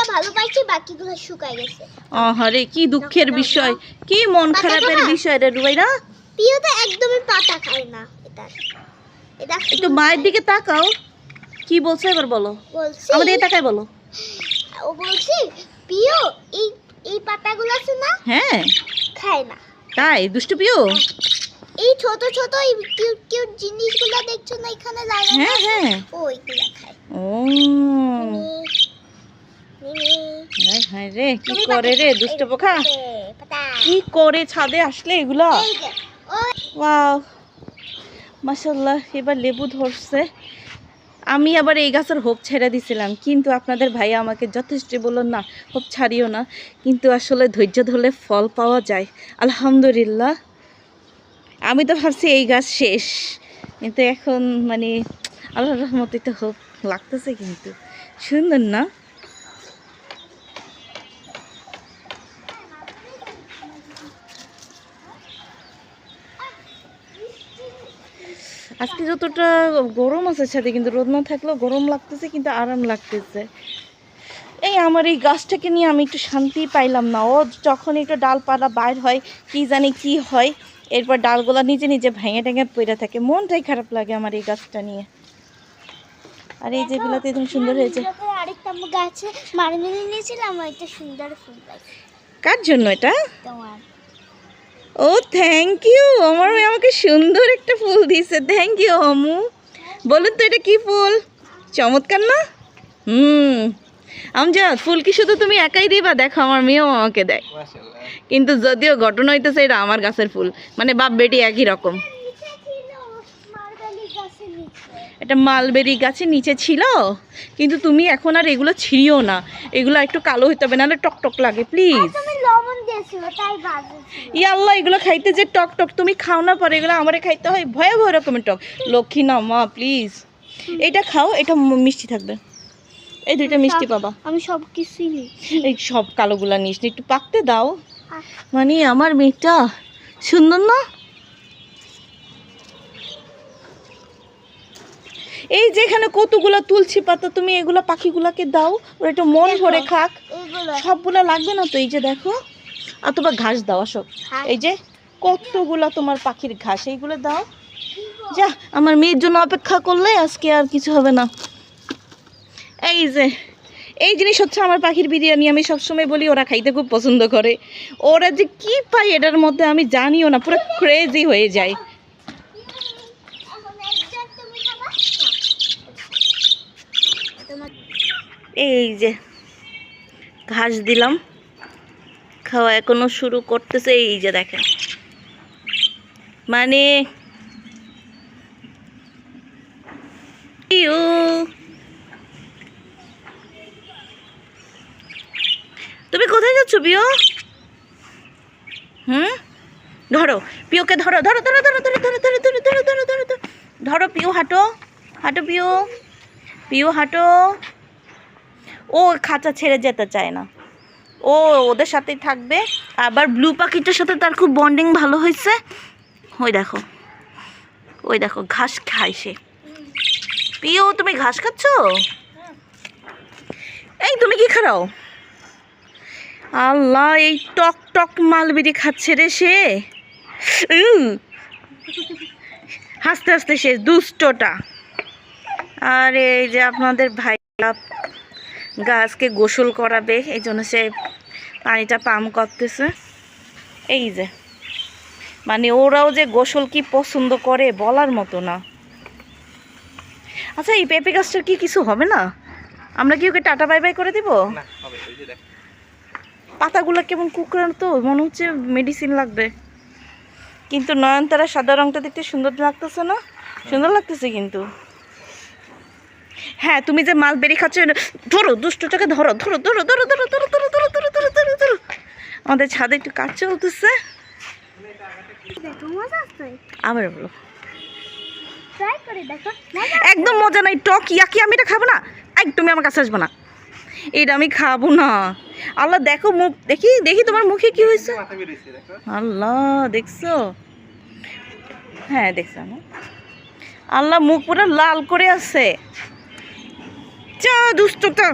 একটা ভালো পাইছি বাকিগুলো শুকায় গেছে। আহারে কি দুঃখের বিষয়। কি মন খারাপের বিষয় রে রুবাইরা প্রিয় তো একদমই পাতা খায় না এটা। এটা একটু মায়ের দিকে তাকাও। কি বলছো এবার বলো? বলছি আমাদের তাকাই বলো। ও বলছি প্রিয় এই এই পাতাগুলো আছে না হ্যাঁ। খায় না। তাই? দুষ্টু পিও? এই ছোট ছোট এই কিউট কিউট জিনিসগুলো দেখছ না এখানে লাগানো হ্যাঁ হ্যাঁ। ওইগুলো খায়। ও মিনি, মিনি। হায় হায় রে কি করে রে দুষ্ট পোকা? কি করে ছাদে আসলে এগুলা? ওয়াও। মাশাল্লাহ এবার লেবু ধরছে। আমি আবার এই গাছের হোপ ছেড়ে দিছিলাম কিন্তু আপনাদের ভাই আমাকে যথেষ্ট বলল না হোপ ছাড়িও না। কিন্তু আসলে ধৈর্য ধরলে ফল পাওয়া যায়। আলহামদুলিল্লাহ। আমি তো ভাবছি এই গাছ শেষ। কিন্তু এখন মানে আল্লাহ রহমতে তো হোপ লাগতেছে কিন্তু। সুন্দর না? আজকে যতটা গরম আছে সাথে কিন্তু রোদ না থাকলেও গরম লাগতেছে কিন্তু আরাম লাগতেছে। এই আমার এই গাছটাকে নিয়ে আমি একটু শান্তি পাইলাম না। ও যখন একটু ডালপালা বাইর হয় কি জানি কি হয় এরপর ডালগুলা নিজে নিজে ভেঙে টেঙে পড়ে থাকে। মনটাই খারাপ লাগে আমার এই গাছটা নিয়ে। আর এই যে বিলাতে একদম সুন্দর হয়েছে। আরেকটা গাছে মারিয়ে নিয়েছিলাম একটা সুন্দর ফুল কার জন্য এটা? ও থ্যাংক ইউ আমার মেয়ে আমাকে সুন্দর একটা ফুল দিছে থ্যাংক ইউ অমু। বলুন তো এটা কি ফুল? চমৎকার না? হুম। আমজাদ ফুল কি শুধু তুমি একাই দিবা? দেখো আমার মেয়েও আমাকে দেয়। কিন্তু যদিও ঘটনা হইতেছে এটা আমার গাছের ফুল। মানে বাপ বেটি একই রকম নিচে ছিল মার্বেলি গাছের নিচে এটা মালবেরি গাছের নিচে ছিল কিন্তু তুমি এখন আর এগুলো ছিঁড়িও না। এগুলো একটু কালো হইতে হবে নাহলে টক টক লাগে প্লিজ ই আল্লাহ এগুলো খাইতে যে টক টক তুমি খাও না পরে এগুলো আমারে খাইতে হয় ভয়াবহ রকমের টক। লক্ষ্মী না মা প্লিজ এটা খাও এটা মিষ্টি থাকবে। এই দুইটা মিষ্টি পাবা। আমি সব কিছুই নিই এই সব কালোগুলা নিস নি, একটু পাকতে দাও। মানে আমার মেয়েটা সুন্দর না? এই যেখানে কতগুলো তুলসী পাতা তুমি এগুলো পাখিগুলাকে দাও ওরা একটু মন ভরে খাক। সবগুলা লাগবে না তো? এই যে দেখো অথবা ঘাস দাও আসো। এই যে কতগুলা তোমার পাখির ঘাস এইগুলো দাও। যা আমার মেয়ের জন্য অপেক্ষা করলে আজকে আর কিছু হবে না। এই যে এই জিনিস হচ্ছে আমার পাখির বিরিয়ানি আমি সবসময় বলি ওরা খাইতে খুব পছন্দ করে। ওরা যে কি পায় এটার মধ্যে আমি জানিও না পুরো ক্রেজি হয়ে যায় এখন একটা তুমি খাবা তোমার এই যে ঘাস দিলাম খাওয়া এখনও শুরু করতেছে এই যে দেখেন মানে ইউ তুমি কোথায় যাচ্ছ পিও হুম ধরো পিওকে ধরো ধরো ধরো ধরো ধরো ধরো ধরো ধরো ধরো ধরো ধরো ধরো ধরো পিও হাঁটো হাঁটো পিও পিও হাঁটো ও খাঁচা ছেড়ে যেতে চায় না। ও ওদের সাথেই থাকবে। আবার ব্লু পাখিটার সাথে তার খুব বন্ডিং ভালো হয়েছে। ওই দেখো। ওই দেখো, ঘাস খায় সে। পিও তুমি ঘাস খাচ্ছ? এই, তুমি কি খারাও? আল্লাহ, এই টক টক মালবেরি খাচ্ছে রে সে। হাসতে হাসতে সে দুষ্টটা। আর, এই যে আপনাদের ভাই গাছকে গোসল করাবে এই জন্য সে পানিটা পাম করতেছে। এই যে মানে ওরাও যে গোসল কি পছন্দ করে বলার মতো না। আচ্ছা এই পেঁপে গাছটার কি কিছু হবে না? আমরা কি ওকে টাটা বাই বাই করে দিব? পাতাগুলো কেমন কুকড়ানো তো মনে হচ্ছে মেডিসিন লাগবে। কিন্তু নয়নতারা সাদা রংটা দেখতে সুন্দর লাগতেছে না? সুন্দর লাগতেছে কিন্তু। হ্যাঁ তুমি যে মাল মালবেরি খাচ্ছ ধরো দুষ্টটাকে ধরো ধরো ধরো ধরো ধরো ধরো ধরো ধরো ধরো ধরো ধরো ধরো আমাদের ছাদে একটু কাজ চলতেছে আবার বলো একদম মজা নাই টক ইয়াকি আমি এটা খাব না একদম আমার কাছে আসব না এটা আমি খাব না আল্লাহ দেখো মুখ দেখি দেখি তোমার মুখে কি হয়েছে আল্লাহ দেখছ হ্যাঁ দেখছ? আল্লাহ মুখ পুরো লাল করে আছে যা দুষ্টতা